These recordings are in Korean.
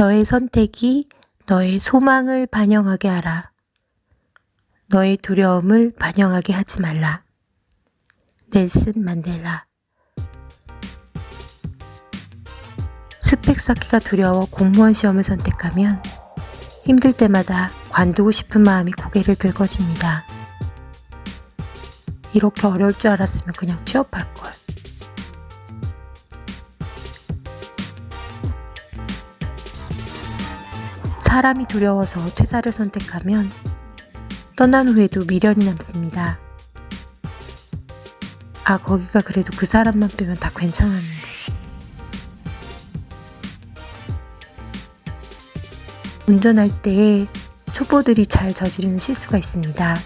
너의 선택이 너의 소망을 반영하게 하라. 너의 두려움을 반영하게 하지 말라. 넬슨 만델라. 스펙 쌓기가 두려워 공무원 시험을 선택하면 힘들 때마다 관두고 싶은 마음이 고개를 들 것입니다. 이렇게 어려울 줄 알았으면 그냥 취업할 걸. 사람이 두려워서 퇴사를 선택하면 떠난 후에도 미련이 남습니다. 아, 거기가 그래도 그 사람만 빼면 다 괜찮았는데. 운전할 때 초보들이 잘 저지르는 실수가 있습니다.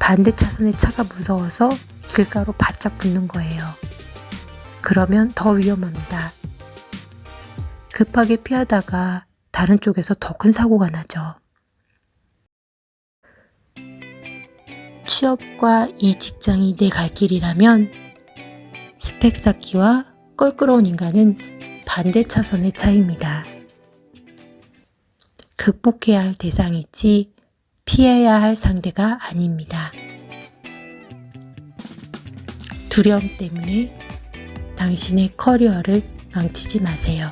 반대 차선의 차가 무서워서 길가로 바짝 붙는 거예요. 그러면 더 위험합니다. 급하게 피하다가 다른 쪽에서 더 큰 사고가 나죠. 취업과 이 직장이 내 갈 길이라면 스펙 쌓기와 껄끄러운 인간은 반대 차선의 차이입니다. 극복해야 할 대상이지 피해야 할 상대가 아닙니다. 두려움 때문에 당신의 커리어를 망치지 마세요.